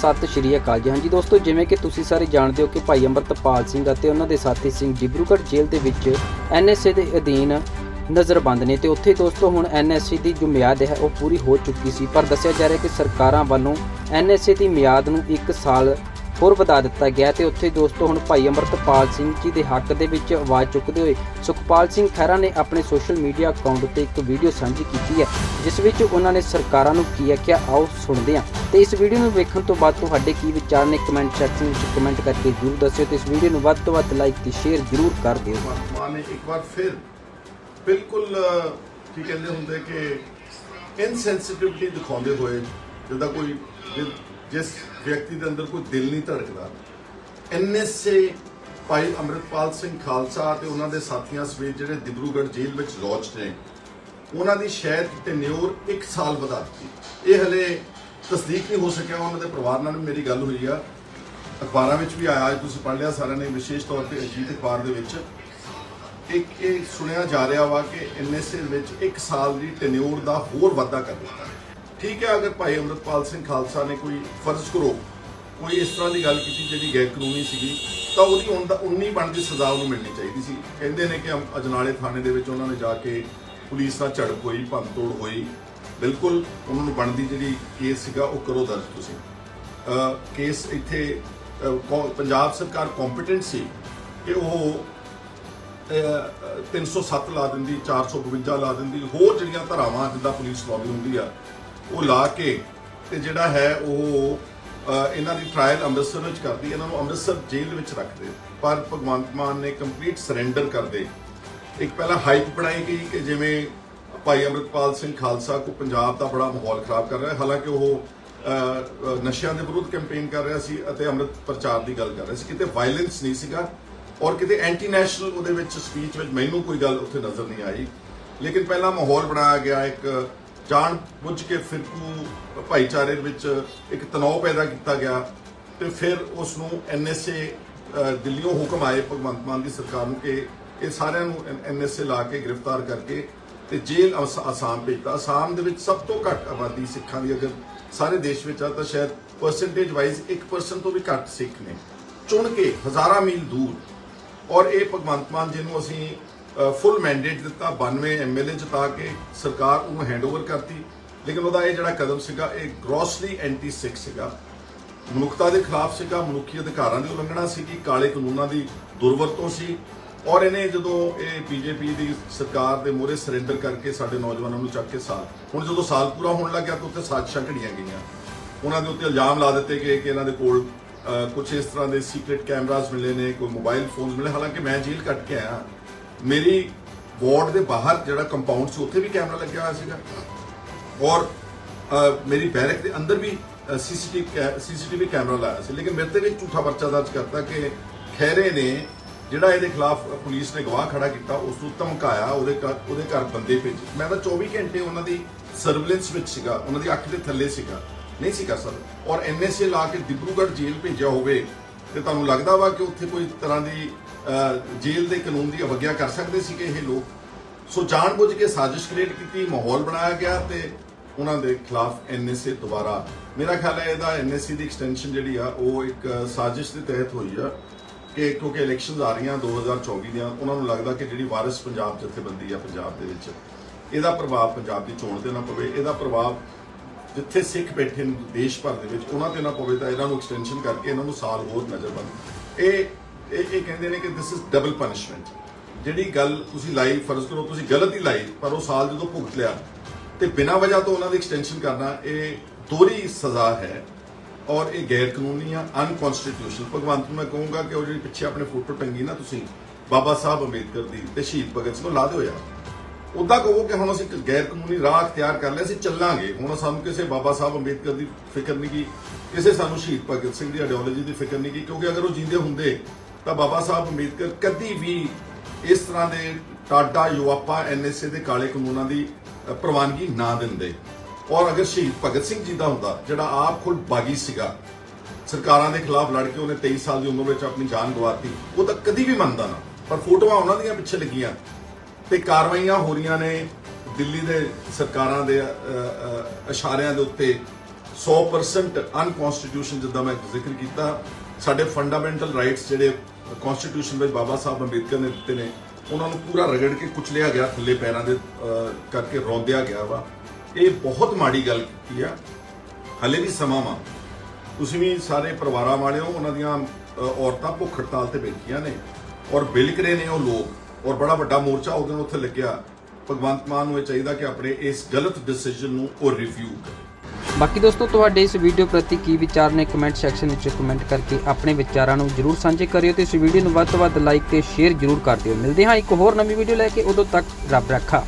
ਸਤਿ ਸ਼੍ਰੀ ਅਕਾਲ ਜੀ। ਹਾਂਜੀ ਦੋਸਤੋ, ਜਿਵੇਂ ਕਿ ਤੁਸੀਂ ਸਾਰੇ ਜਾਣਦੇ ਹੋ ਕਿ ਭਾਈ ਅੰਮ੍ਰਿਤਪਾਲ ਸਿੰਘ ਅਤੇ ਉਹਨਾਂ ਦੇ ਸਾਥੀ ਸਿੰਘ ਡਿਬਰੂਗੜ੍ਹ ਜੇਲ੍ਹ ਦੇ ਵਿੱਚ ਐਨਐਸਏ ਦੇ ਅਧੀਨ ਨਜ਼ਰਬੰਦ ਨੇ ਤੇ ਉੱਥੇ ਦੋਸਤੋ ਹੁਣ ਐਨਐਸਏ ਦੀ ਜੋ ਮਿਆਦ ਹੈ, ਉਹ ਪੂਰੀ ਹੋ ਚੁੱਕੀ ਸੀ। ਪਰ ਦੱਸਿਆ ਜਾ ਰਿਹਾ ਕਿ ਸਰਕਾਰਾਂ ਵੱਲੋਂ ਐਨਐਸਏ ਦੀ ਮਿਆਦ ਨੂੰ 1 ਸਾਲ ਹੋਰ ਵਧਾ ਦਿੱਤਾ ਗਿਆ ਤੇ ਉੱਥੇ ਦੋਸਤੋ ਹੁਣ ਭਾਈ ਅੰਮ੍ਰਿਤਪਾਲ ਸਿੰਘ ਜੀ ਦੇ ਹੱਕ ਦੇ ਵਿੱਚ ਆਵਾਜ਼ ਚੁੱਕਦੇ ਹੋਏ ਸੁਖਪਾਲ ਸਿੰਘ ਖਹਿਰਾ ਨੇ ਆਪਣੇ ਸੋਸ਼ਲ ਮੀਡੀਆ ਅਕਾਊਂਟ ਉੱਤੇ ਇੱਕ ਵੀਡੀਓ ਸਾਂਝੀ ਕੀਤੀ ਹੈ, ਜਿਸ ਵਿੱਚ ਉਹਨਾਂ ਨੇ ਸਰਕਾਰਾਂ ਨੂੰ ਕੀ ਆਖਿਆ, ਆਓ ਸੁਣਦੇ ਹਾਂ। ਤੇ ਇਸ ਵੀਡੀਓ ਨੂੰ ਵੇਖਣ ਤੋਂ ਬਾਅਦ ਤੁਹਾਡੇ ਕੀ ਵਿਚਾਰ ਨੇ ਕਮੈਂਟ ਸੈਕਸ਼ਨ ਵਿੱਚ ਕਮੈਂਟ ਕਰਕੇ ਜ਼ਰੂਰ ਦੱਸਿਓ ਤੇ ਇਸ ਵੀਡੀਓ ਨੂੰ ਵੱਧ ਤੋਂ ਵੱਧ ਲਾਈਕ ਤੇ ਸ਼ੇਅਰ ਜ਼ਰੂਰ ਕਰ ਦਿਓ। ਮਾਨ ਇੱਕ ਵਾਰ ਫਿਰ ਬਿਲਕੁਲ ਕੀ ਕਹਿੰਦੇ ਹੁੰਦੇ ਕਿ ਇਨਸੈਂਸਿਟਿਵਿਟੀ ਦਿਖਾਉਂਦੇ ਹੋਏ, ਜਿੱਦਾਂ ਕੋਈ ਜਿ- ਜਿਸ ਵਿਅਕਤੀ ਦੇ ਅੰਦਰ ਕੋਈ ਦਿਲ ਨਹੀਂ ਧੜਕਦਾ ਐਨਐਸਏ ਭਾਈ ਅੰਮ੍ਰਿਤਪਾਲ ਸਿੰਘ ਖਾਲਸਾ ਤੇ ਉਹਨਾਂ ਦੇ ਸਾਥੀਆਂ ਸਮੇਤ ਜਿਹੜੇ ਦਿਬਰੂਗੜ੍ਹ ਜੇਲ੍ਹ ਵਿੱਚ ਲੌਜ ਨੇ, ਉਹਨਾਂ ਦੀ ਸ਼ਾਇਦ ਟੈਨਿਓਰ 1 ਸਾਲ ਵਧਾ ਦਿੱਤੀ। ਇਹ ਹਲੇ ਤਸਦੀਕ ਨਹੀਂ ਹੋ ਸਕਿਆ, ਉਹਨਾਂ ਦੇ ਪਰਿਵਾਰ ਨਾਲ ਵੀ ਮੇਰੀ ਗੱਲ ਹੋਈ ਆ। ਅਖਬਾਰਾਂ ਵਿੱਚ ਵੀ ਆਇਆ, ਤੁਸੀਂ ਪੜ੍ਹ ਲਿਆ ਸਾਰਿਆਂ ਨੇ, ਵਿਸ਼ੇਸ਼ ਤੌਰ ਤੇ ਅਜੀਤ ਅਖਬਾਰ ਦੇ ਵਿੱਚ। ਇੱਕ ਇਹ ਸੁਣਿਆ ਜਾ ਰਿਹਾ ਵਾ ਕਿ ਐਨਐਸਏ ਵਿੱਚ 1 ਸਾਲ ਦੀ ਟੈਨਿਓਰ ਦਾ ਹੋਰ ਵਾਧਾ ਕਰ ਦਿੱਤਾ। ਠੀਕ ਹੈ ਅਗਰ ਭਾਈ ਅੰਮ੍ਰਿਤਪਾਲ ਸਿੰਘ ਖਾਲਸਾ ਨੇ ਕੋਈ ਫਰਜ਼ ਕਰੋ ਕੋਈ ਇਸ ਤਰ੍ਹਾਂ ਦੀ ਗੱਲ ਕੀਤੀ ਜਿਹੜੀ ਗੈਰ ਕਾਨੂੰਨੀ ਸੀਗੀ ਤਾਂ ਉਹਦੀ ਉਨ 19 ਬਣਦੀ ਸਜ਼ਾ ਉਹਨੂੰ ਮਿਲਣੀ ਚਾਹੀਦੀ ਸੀ। ਕਹਿੰਦੇ ਨੇ ਕਿ ਅਜਨਾਲੇ ਥਾਣੇ ਦੇ ਵਿੱਚ ਉਹਨਾਂ ਨੇ ਜਾ ਕੇ ਪੁਲਿਸ ਨਾਲ ਝੜਪ ਹੋਈ ਭੰਨਤੋੜ ਹੋਈ। ਬਿਲਕੁਲ ਉਹਨਾਂ ਨੂੰ ਬਣਦੀ ਜਿਹੜੀ ਕੇਸ ਸੀਗਾ ਉਹ ਕਰੋ ਦਰਜ ਤੁਸੀਂ। ਕੇਸ ਇੱਥੇ ਪੰਜਾਬ ਸਰਕਾਰ ਕੰਪੀਟੈਂਟ ਸੀ ਕਿ ਉਹ ਅਹ, 307 ਲਾ ਦਿੰਦੀ 452 ਲਾ ਦਿੰਦੀ ਹੋਰ ਜਿਹੜੀਆਂ ਧਾਰਾਵਾਂ ਜਿੱਦਾਂ ਪੁਲਿਸ ਲੌਬੀ ਹੁੰਦੀ ਆ ਉਹ ਲਾ ਕੇ ਤੇ ਜਿਹੜਾ ਹੈ ਉਹ ਇਹਨਾਂ ਦੀ ਟ੍ਰਾਇਲ ਅੰਮ੍ਰਿਤਸਰ ਵਿੱਚ ਕਰਦੀ, ਇਹਨਾਂ ਨੂੰ ਅੰਮ੍ਰਿਤਸਰ ਜੇਲ੍ਹ ਵਿੱਚ ਰੱਖਦੇ। ਪਰ ਭਗਵੰਤ ਮਾਨ ਨੇ ਕੰਪਲੀਟ ਸਰੈਂਡਰ ਕਰਦੇ ਇੱਕ ਪਹਿਲਾਂ ਹਾਈਪ ਬਣਾਈ ਗਈ ਕਿ ਜਿਵੇਂ ਭਾਈ ਅੰਮ੍ਰਿਤਪਾਲ ਸਿੰਘ ਖਾਲਸਾ ਕੋ ਪੰਜਾਬ ਦਾ ਬੜਾ ਮਾਹੌਲ ਖਰਾਬ ਕਰ ਰਿਹਾ, ਹਾਲਾਂਕਿ ਉਹ ਨਸ਼ਿਆਂ ਦੇ ਵਿਰੁੱਧ ਕੈਂਪੇਨ ਕਰ ਰਿਹਾ ਸੀ ਅਤੇ ਅੰਮ੍ਰਿਤ ਪ੍ਰਚਾਰ ਦੀ ਗੱਲ ਕਰ ਰਿਹਾ ਸੀ। ਕਿਤੇ ਵਾਇਲੈਂਸ ਨਹੀਂ ਸੀਗਾ ਔਰ ਕਿਤੇ ਐਂਟੀ ਨੈਸ਼ਨਲ ਉਹਦੇ ਵਿੱਚ ਸਪੀਚ ਵਿੱਚ ਮੈਨੂੰ ਕੋਈ ਗੱਲ ਉੱਥੇ ਨਜ਼ਰ ਨਹੀਂ ਆਈ। ਲੇਕਿਨ ਪਹਿਲਾਂ ਮਾਹੌਲ ਬਣਾਇਆ ਗਿਆ ਇੱਕ ਜਾਣ ਬੁੱਝ ਕੇ ਫਿਰਕੂ ਭਾਈਚਾਰੇ ਵਿੱਚ ਇੱਕ ਤਣਾਅ ਪੈਦਾ ਕੀਤਾ ਗਿਆ ਤੇ ਫਿਰ ਉਸ ਨੂੰ ਐਨਐਸਏ ਦਿੱਲੀੋਂ ਹੁਕਮ ਆਏ ਭਗਵੰਤ ਮਾਨ ਦੀ ਸਰਕਾਰ ਨੂੰ ਕਿ ਇਹ ਸਾਰਿਆਂ ਨੂੰ ਐਨਐਸਏ ਲਾ ਕੇ ਗ੍ਰਿਫਤਾਰ ਕਰਕੇ ਤੇ ਜੇਲ੍ਹ ਅਸ- ਆਸਾਮ ਭੇਜਤਾ। ਆਸਾਮ ਦੇ ਵਿੱਚ ਸਭ ਤੋਂ ਘੱਟ ਆਬਾਦੀ ਸਿੱਖਾਂ ਦੀ ਅਗਰ ਸਾਰੇ ਦੇਸ਼ ਵਿੱਚ ਆ ਤਾਂ ਸ਼ਾਇਦ ਪਰਸੈਂਟੇਜ ਵਾਈਜ਼ 1% ਤੋਂ ਵੀ ਘੱਟ ਸਿੱਖ ਨੇ। ਚੁਣ ਕੇ ਹਜ਼ਾਰਾਂ ਮੀਲ ਦੂਰ। ਔਰ ਇਹ ਭਗਵੰਤ ਮਾਨ ਜੀ ਨੂੰ ਅਸੀਂ ਫੁੱਲ ਮੈਂਡੇਟ ਦਿੱਤਾ 92 ਐਮਐਲਏ ਜਿਤਾ ਕੇ ਸਰਕਾਰ ਉਹਨੂੰ ਹੈਂਡਓਵਰ ਕਰਤੀ। ਲੇਕਿਨ ਉਹਦਾ ਇਹ ਜਿਹੜਾ ਕਦਮ ਸੀਗਾ, ਇਹ ਗ੍ਰੋਸਲੀ ਐਂਟੀ ਸਿੱਖ ਸੀਗਾ। ਮਨੁੱਖਤਾ ਦੇ ਖਿਲਾਫ ਸੀਗਾ, ਮਨੁੱਖੀ ਅਧਿਕਾਰਾਂ ਦੀ ਉਲੰਘਣਾ ਸੀਗੀ, ਕਾਲੇ ਕਾਨੂੰਨਾਂ ਦੀ ਦੁਰਵਰਤੋਂ ਸੀ। ਔਰ ਇਹਨੇ ਜਦੋਂ ਇਹ ਬੀਜੇਪੀ ਦੀ ਸਰਕਾਰ ਦੇ ਮੂਹਰੇ ਸਰੈਂਡਰ ਕਰਕੇ ਸਾਡੇ ਨੌਜਵਾਨਾਂ ਨੂੰ ਚੱਕ ਕੇ ਸਾਲ ਹੁਣ ਜਦੋਂ ਸਾਲ ਪੂਰਾ ਹੋਣ ਲੱਗਿਆ ਤਾਂ ਉੱਥੇ ਸਾਜ਼ਿਸ਼ਾਂ ਘੜੀਆਂ ਗਈਆਂ। ਉਹਨਾਂ ਦੇ ਉੱਤੇ ਇਲਜ਼ਾਮ ਲਾ ਦਿੱਤੇ ਗਏ ਕਿ ਇਹਨਾਂ ਦੇ ਕੋਲ ਕੁਝ ਇਸ ਤਰ੍ਹਾਂ ਦੇ ਸੀਕ੍ਰੀਟ ਕੈਮਰਾਜ਼ ਮਿਲੇ ਨੇ, ਕੋਈ ਮੋਬਾਈਲ ਫੋਨਸ ਮਿਲੇ। ਹਾਲਾਂਕਿ ਮੈਂ ਜੇਲ੍ਹ ਕੱਟ ਕੇ ਆਇਆ। ਮੇਰੀ ਵਾਰਡ ਦੇ ਬਾਹਰ ਜਿਹੜਾ ਕੰਪਾਊਂਡ ਸੀ, ਉੱਥੇ ਵੀ ਕੈਮਰਾ ਲੱਗਿਆ ਹੋਇਆ ਸੀਗਾ। ਔਰ ਮੇਰੀ ਬੈਰਕ ਦੇ ਅੰਦਰ ਵੀ ਸੀਸੀਟੀਵੀ ਸੀਸੀਟੀਵੀ ਕੈਮਰਾ ਲਾਇਆ ਸੀ। ਲੇਕਿਨ ਮੇਰੇ ਤੇ ਵੀ ਝੂਠਾ ਪਰਚਾ ਦਰਜ ਕਰਤਾ ਕਿ ਖੈਰੇ ਨੇ ਜਿਹੜਾ ਇਹਦੇ ਖਿਲਾਫ ਪੁਲਿਸ ਨੇ ਗਵਾਹ ਖੜਾ ਕੀਤਾ ਉਸ ਨੂੰ ਧਮਕਾਇਆ, ਉਹਦੇ ਘਰ ਉਹਦੇ ਘਰ ਬੰਦੇ ਭੇਜੇ। ਮੈਂ ਤਾਂ 24 ਘੰਟੇ ਉਹਨਾਂ ਦੀ ਸਰਵੇਲੈਂਸ ਵਿੱਚ ਸੀਗਾ, ਉਹਨਾਂ ਦੀ ਅੱਖ ਦੇ ਥੱਲੇ ਸੀਗਾ, ਨਹੀਂ ਸੀ ਕਰ ਸਕਦਾ ਔਰ ਐਨਐਸਏ ਲਾ ਕੇ ਦਿਬਰੂਗੜ੍ਹ ਜੇਲ੍ਹ ਭੇਜਿਆ ਹੋਵੇ, ਤੇ ਤੁਹਾਨੂੰ ਲੱਗਦਾ ਵਾ ਕਿ ਉੱਥੇ ਕੋਈ ਤਰ੍ਹਾਂ ਦੀ ਜੇਲ੍ਹ ਦੇ ਕਾਨੂੰਨ ਦੀ ਅਵਗਿਆ ਕਰ ਸਕਦੇ ਸੀਗੇ ਇਹ ਲੋਕ। ਸੋ ਜਾਣਬੁੱਝ ਕੇ ਸਾਜ਼ਿਸ਼ ਕ੍ਰੀਏਟ ਕੀਤੀ, ਮਾਹੌਲ ਬਣਾਇਆ ਗਿਆ ਤੇ ਉਹਨਾਂ ਦੇ ਖਿਲਾਫ ਐਨਐਸਏ ਦੁਬਾਰਾ। ਮੇਰਾ ਖਿਆਲ ਹੈ ਇਹਦਾ ਐਨਐਸਏ ਦੀ ਐਕਸਟੈਂਸ਼ਨ ਜਿਹੜੀ ਆ, ਉਹ ਇੱਕ ਸਾਜ਼ਿਸ਼ ਦੇ ਤਹਿਤ ਹੋਈ ਆ ਕਿ ਕਿਉਂਕਿ ਇਲੈਕਸ਼ਨਸ ਆ ਰਹੀਆਂ 2024 ਦੀਆਂ, ਉਹਨਾਂ ਨੂੰ ਲੱਗਦਾ ਕਿ ਜਿਹੜੀ ਵਾਰਿਸ ਪੰਜਾਬ ਜਥੇਬੰਦੀ ਆ ਪੰਜਾਬ ਦੇ ਵਿੱਚ, ਇਹਦਾ ਪ੍ਰਭਾਵ ਪੰਜਾਬ ਦੀ ਚੋਣ ਤੇ ਨਾ ਪਵੇ, ਇਹਦਾ ਪ੍ਰਭਾਵ ਜਿੱਥੇ ਸਿੱਖ ਬੈਠੇ ਨੇ ਦੇਸ਼ ਭਰ ਦੇ ਵਿੱਚ, ਉਹਨਾਂ ਤੇ ਨਾ ਪਵੇ ਤਾਂ ਇਹਨਾਂ ਨੂੰ ਐਕਸਟੈਂਸ਼ਨ ਕਰਕੇ ਇਹਨਾਂ ਨੂੰ ਸਾਲ ਹੋਰ ਨਜ਼ਰਬੰਦ ਇਹ ਇਹ ਕੀ ਕਹਿੰਦੇ ਨੇ ਕਿ ਦਿਸ ਇਜ਼ ਡਬਲ ਪਨਿਸ਼ਮੈਂਟ ਜਿਹੜੀ ਗੱਲ ਤੁਸੀਂ ਲਾਈ, ਫਰਜ਼ ਕਰੋ ਤੁਸੀਂ ਗਲਤ ਹੀ ਲਾਈ, ਪਰ ਉਹ ਸਾਲ ਜਦੋਂ ਭੁਗਤ ਲਿਆ। ਤੇ ਬਿਨਾਂ ਵਜ੍ਹਾ ਤੋਂ ਉਹਨਾਂ ਦੀ ਐਕਸਟੈਂਸ਼ਨ ਕਰਨਾ, ਇਹ ਦੋਹਰੀ ਸਜ਼ਾ ਹੈ ਔਰ ਇਹ ਗੈਰ ਕਾਨੂੰਨੀ ਆ ਅਨਕਨਸਟੀਟਿਊਸ਼ਨਲ ਭਗਵੰਤ ਨੂੰ ਮੈਂ ਕਹੂੰਗਾ ਕਿ ਉਹ ਜਿਹੜੀ ਪਿੱਛੇ ਆਪਣੇ ਫੋਟੋ ਟੰਗੀ ਨਾ ਤੁਸੀਂ, ਬਾਬਾ ਸਾਹਿਬ ਅੰਬੇਦਕਰ ਦੀ ਤੇ ਸ਼ਹੀਦ ਭਗਤ ਸਿੰਘ ਨੂੰ ਲਾ ਦਿਓ ਯਾਰ। ਉਦਾਂ ਕਹੋ ਕਿ ਹੁਣ ਅਸੀਂ ਗੈਰ ਕਾਨੂੰਨੀ ਰਾਹ ਅਖਤਿਆਰ ਕਰ ਲਿਆ, ਅਸੀਂ ਚੱਲਾਂਗੇ। ਹੁਣ ਸਾਨੂੰ ਕਿਸੇ ਬਾਬਾ ਸਾਹਿਬ ਅੰਬੇਦਕਰ ਦੀ ਫਿਕਰ ਨਹੀਂ ਕੀ, ਕਿਸੇ ਸਾਨੂੰ ਸ਼ਹੀਦ ਭਗਤ ਸਿੰਘ ਦੀ ਆਈਡੀਓਲੋਜੀ ਦੀ ਫਿਕਰ ਨਹੀਂ ਕੀ, ਕਿਉਂਕਿ ਅਗਰ ਉਹ ਜਿੰਦੇ ਹੁੰਦੇ ਤਾਂ ਬਾਬਾ ਸਾਹਿਬ ਅੰਬੇਦਕਰ ਕਦੀ ਵੀ ਇਸ ਤਰ੍ਹਾਂ ਦੇ ਟਾਟਾ ਯੂਆਪਾ ਐਨਐਸਏ ਦੇ ਕਾਲੇ ਕਾਨੂੰਨਾਂ ਦੀ ਪ੍ਰਵਾਨਗੀ ਨਾ ਦਿੰਦੇ। ਔਰ ਅਗਰ ਸ਼ਹੀਦ ਭਗਤ ਸਿੰਘ ਜੀ ਦਾ ਹੁੰਦਾ, ਜਿਹੜਾ ਆਪ ਖੁਦ ਬਾਗੀ ਸੀਗਾ, ਸਰਕਾਰਾਂ ਦੇ ਖਿਲਾਫ ਲੜ ਕੇ ਉਹਨੇ 23 ਸਾਲ ਦੀ ਉਮਰ ਵਿੱਚ ਆਪਣੀ ਜਾਨ ਗਵਾਤੀ, ਉਹ ਤਾਂ ਕਦੀ ਵੀ ਮੰਨਦਾ ਨਾ। ਪਰ ਫੋਟੋਆਂ ਉਹਨਾਂ ਦੀਆਂ ਪਿੱਛੇ ਲੱਗੀਆਂ ਤੇ ਕਾਰਵਾਈਆਂ ਹੋ ਰਹੀਆਂ ਨੇ ਦਿੱਲੀ ਦੇ ਸਰਕਾਰਾਂ ਦੇ ਇਸ਼ਾਰਿਆਂ ਦੇ ਉੱਤੇ। 100% ਅਨਕਨਸਟੀਟਿਊਸ਼ਨ ਜਿੱਦਾਂ ਮੈਂ ਜ਼ਿਕਰ ਕੀਤਾ ਸਾਡੇ ਫੰਡਾਮੈਂਟਲ ਰਾਈਟਸ ਜਿਹੜੇ ਕਨਸਟੀਟਿਊਸ਼ਨ ਵਿੱਚ ਬਾਬਾ ਸਾਹਿਬ ਅੰਬੇਦਕਰ ਨੇ ਦਿੱਤੇ ਨੇ, ਉਹਨਾਂ ਨੂੰ ਪੂਰਾ ਰਗੜ ਕੇ ਕੁਚਲਿਆ ਗਿਆ, ਥੱਲੇ ਪੈਰਾਂ ਦੇ ਕਰਕੇ ਰੋਂਦਿਆ ਗਿਆ ਵਾ। ਇਹ ਬਹੁਤ ਮਾੜੀ ਗੱਲ ਕੀਤੀ ਆ। ਹਲੇ ਵੀ ਸਮਾਂ ਵਾ। ਤੁਸੀਂ ਵੀ ਸਾਰੇ ਪਰਿਵਾਰਾਂ ਵਾਲਿਓ, ਉਹਨਾਂ ਦੀਆਂ ਔਰਤਾਂ ਭੁੱਖ ਹੜਤਾਲ ਤੇ ਬੈਠੀਆਂ ਨੇ ਔਰ ਬਿਲਕ ਰਹੇ ਨੇ ਉਹ ਲੋਕ ਔਰ ਬੜਾ ਵੱਡਾ ਮੋਰਚਾ ਉਹਦੇ ਨਾਲ ਉੱਥੇ ਲੱਗਿਆ। ਭਗਵੰਤ ਮਾਨ ਨੂੰ ਇਹ ਚਾਹੀਦਾ ਕਿ ਆਪਣੇ ਇਸ ਗਲਤ ਡਿਸੀਜਨ ਨੂੰ ਉਹ ਰਿਵਿਊ ਕਰੇ। ਬਾਕੀ ਦੋਸਤੋ, ਤੁਹਾਡੇ ਇਸ ਵੀਡੀਓ ਪ੍ਰਤੀ ਕੀ ਵਿਚਾਰ ਨੇ ਕਮੈਂਟ ਸੈਕਸ਼ਨ ਵਿੱਚ ਕਮੈਂਟ ਕਰਕੇ ਆਪਣੇ ਵਿਚਾਰਾਂ ਨੂੰ ਜਰੂਰ ਸਾਂਝੇ ਕਰਿਓ ਤੇ ਇਸ ਵੀਡੀਓ ਨੂੰ ਵੱਧ ਤੋਂ ਵੱਧ ਲਾਈਕ ਤੇ ਸ਼ੇਅਰ ਜਰੂਰ ਕਰ ਦਿਓ। ਮਿਲਦੇ ਹਾਂ ਇੱਕ ਹੋਰ ਨਵੀਂ ਵੀਡੀਓ ਲੈ ਕੇ, ਉਦੋਂ ਤੱਕ ਰੱਬ ਰੱਖਾ।